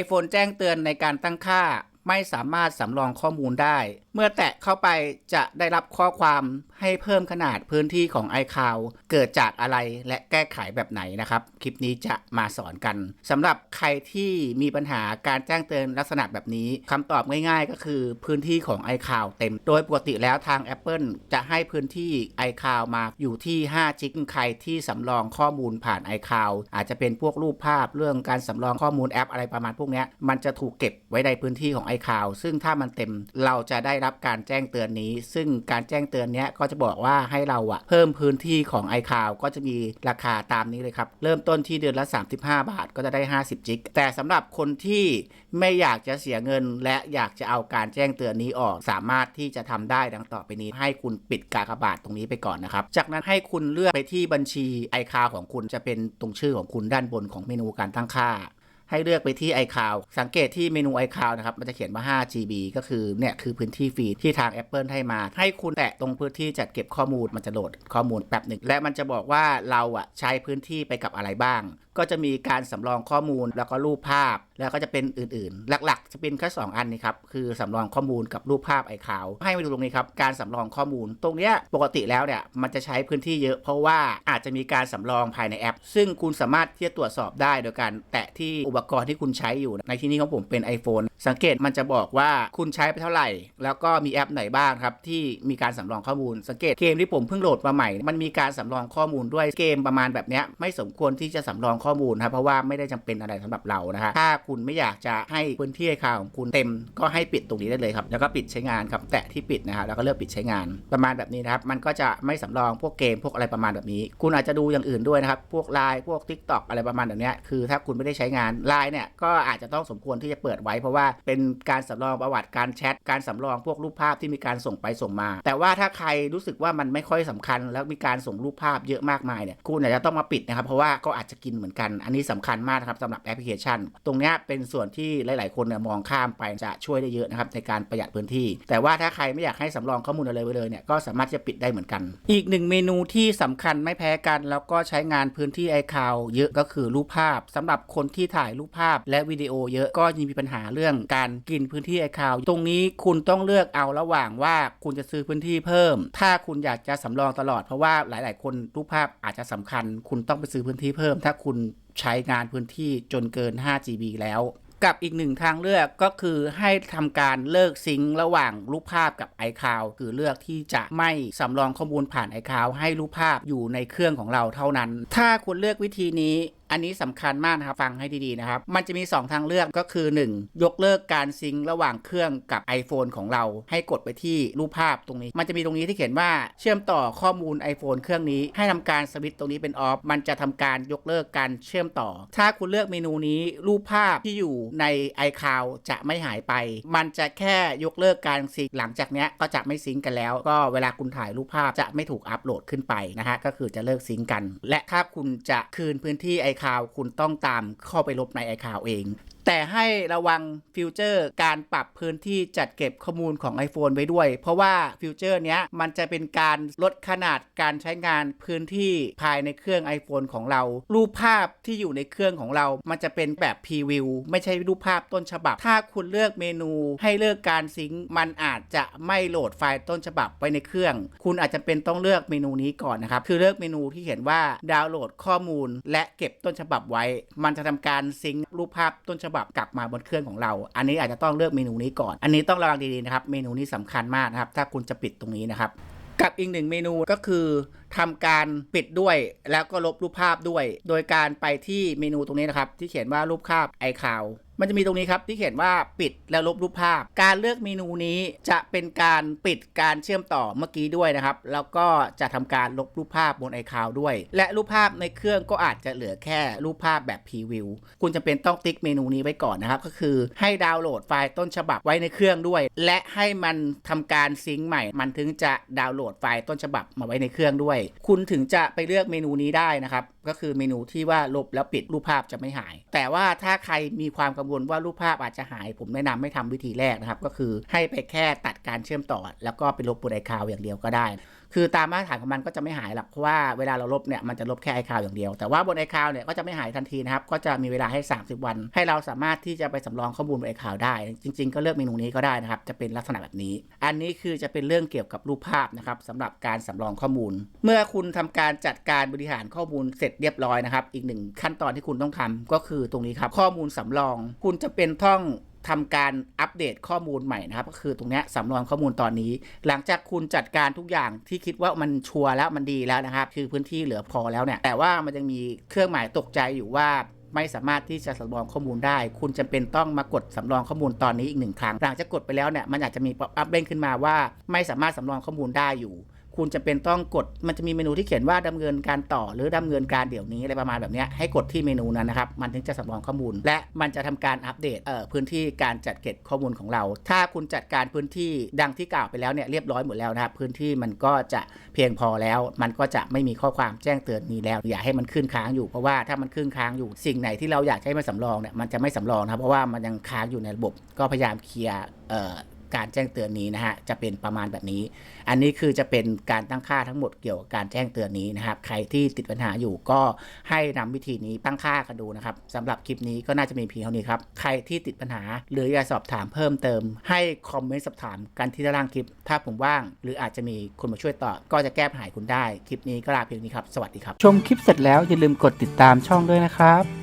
iPhone แจ้งเตือนในการตั้งค่า ไม่สามารถสำรองข้อมูลได้เมื่อแตะเข้าไปจะได้รับข้อความให้เพิ่มขนาดพื้นที่ของ iCloud เกิดจากอะไรและแก้ไขแบบไหนนะครับ คลิปนี้จะมาสอนกันสำหรับใครที่มีปัญหาการแจ้งเตือนลักษณะแบบนี้คำตอบง่ายๆ ก็คือพื้นที่ของ iCloud เต็ม โดยปกติแล้วทาง Apple จะให้พื้นที่ iCloud มาอยู่ที่5จิกใครที่สำรองข้อมูลผ่าน iCloud อาจจะเป็นพวกรูปภาพเรื่องการสำรองข้อมูลแอปอะไรประมาณพวกนี้มันจะถูกเก็บไว้ในพื้นที่ของ iCloud ซึ่งถ้ามันเต็มเราจะได้รับการแจ้งเตือนนี้ ซึ่งการแจ้งเตือนนี้ก็จะบอกว่าให้เราอะเพิ่มพื้นที่ของ iCloud ก็จะมีราคาตามนี้เลยครับ เริ่มต้นที่เดือนละ 35 บาทก็จะได้ 50 จิก แต่สำหรับคนที่ไม่อยากจะเสียเงิน และอยากจะเอาการแจ้งเตือนนี้ออก สามารถที่จะทำได้ดังต่อไปนี้ ให้คุณปิดกากบาทตรงนี้ไปก่อนนะครับ จากนั้นให้คุณเลือกไปที่บัญชี iCloud ของคุณจะเป็นตรงชื่อของคุณด้านบนของเมนูการตั้งค่า ให้เลือกไปที่ iCloud สังเกตที่เมนู iCloud นะครับ มันจะเขียนว่า 5 GB ก็คือเนี่ยคือพื้นที่ฟรีที่ทาง Apple ให้มา ให้คุณแตะตรงพื้นที่จัดเก็บข้อมูลมันจะโหลดข้อมูลแป๊บหนึ่งและมันจะบอกว่าเราอะใช้พื้นที่ไปกับอะไรบ้างก็จะมีการสำรองข้อมูลแล้วก็รูปภาพ แล้วก็จะเป็นอื่นๆ หลักๆ จะเป็นแค่2อันนี้ครับคือสำรองข้อมูลกับรูปภาพไอคาวให้มาดูตรงนี้ครับการสำรองข้อมูล ตรงเนี้ยปกติแล้วเนี่ยมันจะใช้พื้นที่เยอะ เพราะว่าอาจจะมีการสำรองภายในแอป ซึ่งคุณสามารถที่จะตรวจสอบได้โดยการแตะที่อุปกรณ์ที่คุณใช้อยู่ในที่นี้ของผมเป็น iPhone สังเกตมันจะบอกว่าคุณใช้ไปเท่าไหร่ แล้วก็มีแอปไหนบ้างครับ ที่มีการสำรองข้อมูล สังเกตเกมที่ผมเพิ่งโหลดมาใหม่ มันมีการสำรองข้อมูลด้วยเกมประมาณแบบนี้ไม่สมควรที่จะสำรองข้อมูลครับเพราะว่าไม่ได้จำเป็นอะไรสำหรับเรานะฮะถ้าคุณไม่อยากจะให้พื้นที่ไอคาวของคุณเต็มก็ให้ปิดตรงนี้ได้เลยครับแล้วก็ปิดใช้งานครับแตะที่ปิดนะครับแล้วก็เลือกปิดใช้งานประมาณแบบนี้นะครับมันก็จะไม่สำรองพวกเกมพวกอะไรประมาณแบบนี้ คุณอาจจะดูอย่างอื่นด้วยนะครับพวกไลน์พวก Tik t o อกอะไรประมาณแบบนี้คือถ้าคุณไม่ได้ใช้งานไลน์เนี่ยก็อาจจะต้องสมควรที่จะเปิดไว้เพราะว่าเป็นการสำรองประวัติการแชทการสำรองพวกรูปภาพที่มีการส่งไปส่งมา แต่ว่าถ้าใครรู้สึกว่ามันไม่ค่อยสำคัญ แล้วมีการส่งรูปภาพเยอะมากมายเนี่ยคุณอาจจะต้องมาปิดนะครับ เพราะว่าก็อาจจะกินเหมือนกัน อันนี้สำคัญมากนะครับสำหรับแอปพลิเคชัน ตรงนี้เป็นส่วนที่หลาย ๆ คนมองข้ามไปจะช่วยได้เยอะนะครับในการประหยัดพื้นที่ แต่ว่าถ้าใครไม่อยากให้สำรองข้อมูลอะไรไว้เลยเนี่ยก็สามารถจะปิดได้เหมือนกัน อีกหนึ่งเมนูที่สำคัญไม่แพ้กัน แล้วก็ใช้งานพื้นที่ iCloud เยอะก็คือรูปภาพสำหรับคนที่ถ่ายรูปภาพและวิดีโอเยอะก็ยังมีปัญหาเรื่องการกินพื้นที่ iCloud ตรงนี้คุณต้องเลือกเอาระหว่างว่าคุณจะซื้อพื้นที่เพิ่ม ถ้าคุณอยากจะสำรองตลอดเพราะว่าหลาย ๆ คนรูปภาพอาจจะสำคัญ คุณต้องไปซื้อพื้นที่เพิ่ม ถ้าคุณใช้งานพื้นที่จนเกิน 5 GB แล้วกับอีกหนึ่งทางเลือกก็คือให้ทำการเลิกซิงค์ระหว่างรูปภาพกับ iCloud คือเลือกที่จะไม่สำรองข้อมูลผ่าน iCloud ให้รูปภาพอยู่ในเครื่องของเราเท่านั้น ถ้าคุณเลือกวิธีนี้ อันนี้สำคัญมากนะครับฟังให้ดีๆนะครับ มันจะมี 2 ทางเลือกก็คือ 1 ยกเลิกการซิงค์ระหว่างเครื่องกับ iPhone ของเรา ให้กดไปที่รูปภาพตรงนี้ มันจะมีตรงนี้ที่เขียนว่าเชื่อมต่อข้อมูล iPhone เครื่องนี้ให้ทำการสวิตช์ตรงนี้เป็นออฟมันจะทำการยกเลิกการเชื่อมต่อ ถ้าคุณเลือกเมนูนี้รูปภาพที่อยู่ใน iCloud จะไม่หายไป มันจะแค่ยกเลิกการซิงค์หลังจากนี้ก็จะไม่ซิงกันแล้ว ก็เวลาคุณถ่ายรูปภาพจะไม่ถูกอัปโหลดขึ้นไปนะฮะก็คือจะเลิกซิงกัน และถ้าคุณจะคืนพื้นที่ iCloud คุณต้องตามเข้าไปลบใน iCloud เอง แต่ให้ระวังฟิวเจอร์การปรับพื้นที่จัดเก็บข้อมูลของ iPhone ไว้ด้วย เพราะว่าฟิวเจอร์เนี้ยมันจะเป็นการลดขนาดการใช้งานพื้นที่ภายในเครื่อง iPhone ของเรา รูปภาพที่อยู่ในเครื่องของเรา มันจะเป็นแบบพรีวิวไม่ใช่รูปภาพต้นฉบับ ถ้าคุณเลือกเมนูให้เลือกการซิงค์มันอาจจะไม่โหลดไฟล์ต้นฉบับไว้ในเครื่อง คุณอาจจะเป็นต้องเลือกเมนูนี้ก่อนนะครับคือเลือกเมนูที่เขียนว่าดาวน์โหลดข้อมูล และเก็บต้นฉบับไว้ มันจะทำการซิงค์รูปภาพต้นฉบับกลับมาบนเครื่องของเรา อันนี้อาจจะต้องเลือกเมนูนี้ก่อน อันนี้ต้องระวังดีๆนะครับ เมนูนี้สำคัญมากนะครับ ถ้าคุณจะปิดตรงนี้นะครับ กับอีกหนึ่งเมนูก็คือทำการปิดด้วยแล้วก็ลบรูปภาพด้วย โดยการไปที่เมนูตรงนี้นะครับ ที่เขียนว่ารูปภาพไอคาว มันจะมีตรงนี้ครับที่เขียนว่าปิดแล้วลบรูปภาพ การเลือกเมนูนี้จะเป็นการปิดการเชื่อมต่อเมื่อกี้ด้วยนะครับ แล้วก็จะทำการลบรูปภาพบนไอคาวด้วย และรูปภาพในเครื่องก็อาจจะเหลือแค่รูปภาพแบบพรีวิวคุณจะเป็นต้องติ๊กเมนูนี้ไว้ก่อนนะครับ ก็คือให้ดาวน์โหลดไฟล์ต้นฉบับไว้ในเครื่องด้วย และให้มันทำการซิงค์ใหม่ มันถึงจะดาวน์โหลดไฟล์ต้นฉบับมาไว้ในเครื่องด้วย คุณถึงจะไปเลือกเมนูนี้ได้นะครับก็คือเมนูที่ว่าลบแล้วปิดรูปภาพจะไม่หาย แต่ว่าถ้าใครมีความกังวลว่ารูปภาพอาจจะหาย ผมแนะนำให้ทำวิธีแรกนะครับ ก็คือให้ไปแค่ตัดการเชื่อมต่อ แล้วก็ไปลบบนไอคาวอย่างเดียวก็ได้ คือตามมาตรฐานของมันก็จะไม่หายหรอกเพราะว่าเวลาเราลบเนี่ยมันจะลบแค่ iCloud อย่างเดียว แต่ว่าบน iCloud เนี่ยก็จะไม่หายทันทีนะครับก็จะมีเวลาให้ 30 วัน ให้เราสามารถที่จะไปสำรองข้อมูลบน iCloud ได้ จริง ๆ ก็เลือกเมนูนี้ก็ได้นะครับจะเป็นลักษณะแบบนี้ อันนี้คือจะเป็นเรื่องเกี่ยวกับรูปภาพนะครับสำหรับการสำรองข้อมูล เมื่อคุณทำการจัดการบริหารข้อมูลเสร็จเรียบร้อยนะครับอีกหนึ่งขั้นตอนที่คุณต้องทำก็คือตรงนี้ครับข้อมูลสำรอง คุณจะเป็นต้อง ทำการอัปเดตข้อมูลใหม่นะครับ ก็คือตรงนี้ยสำรองข้อมูลตอนนี้ หลังจากคุณจัดการทุกอย่างที่คิดว่ามันชัวร์แล้วมันดีแล้วนะครับ คือพื้นที่เหลือพอแล้วเนี่ยแต่ว่ามันยังมีเครื่องหมายตกใจอยู่ว่าไม่สามารถที่จะสำรองข้อมูลได้ คุณจำเป็นต้องมากดสำรองข้อมูลตอนนี้อีกหนึ่งครั้ง หลังจากกดไปแล้วเนี่ย มันอาจจะมีป๊อปอัพเด้งขึ้นมาว่า ไม่สามารถสำรองข้อมูลได้อยู่ คุณจะเป็นต้องกดมันจะมีเมนูที่เขียนว่าดำเนินการต่อหรือดำเนินการเดี๋ยวนี้อะไรประมาณแบบนี้ให้กดที่เมนูนั้นนะครับ มันถึงจะสำรองข้อมูล และมันจะทำการอัปเดตเอ่อพื้นที่การจัดเก็บข้อมูลของเรา ถ้าคุณจัดการพื้นที่ดังที่กล่าวไปแล้วเนี่ยเรียบร้อยหมดแล้วนะครับพื้นที่มันก็จะเพียงพอแล้ว มันก็จะไม่มีข้อความแจ้งเตือนนี้แล้ว อย่าให้มันขึ้นค้างอยู่เพราะว่าถ้ามันขึ้นค้างอยู่สิ่งไหนที่เราอยากให้มันสำรองเนี่ยมันจะไม่สำรองนะครับเพราะว่ามันยังค้างอยู่ในระบบก็พยายามเคลียร์ การแจ้งเตือนนี้นะฮะจะเป็นประมาณแบบนี้ อันนี้คือจะเป็นการตั้งค่าทั้งหมดเกี่ยวกับการแจ้งเตือนนี้นะครับใครที่ติดปัญหาอยู่ก็ให้นำวิธีนี้ตั้งค่ากันดูนะครับสำหรับคลิปนี้ก็น่าจะมีเพียงเท่านี้ครับใครที่ติดปัญหา หรืออยากสอบถามเพิ่มเติม ให้คอมเมนต์สอบถามกันที่ด้านล่างคลิป ถ้าผมว่าง หรืออาจจะมีคนมาช่วยตอบก็จะแก้ปัญหาให้คุณได้คลิปนี้ก็ลาเพียงนี้ครับสวัสดีครับชมคลิปเสร็จแล้วอย่าลืมกดติดตามช่องด้วยนะครับ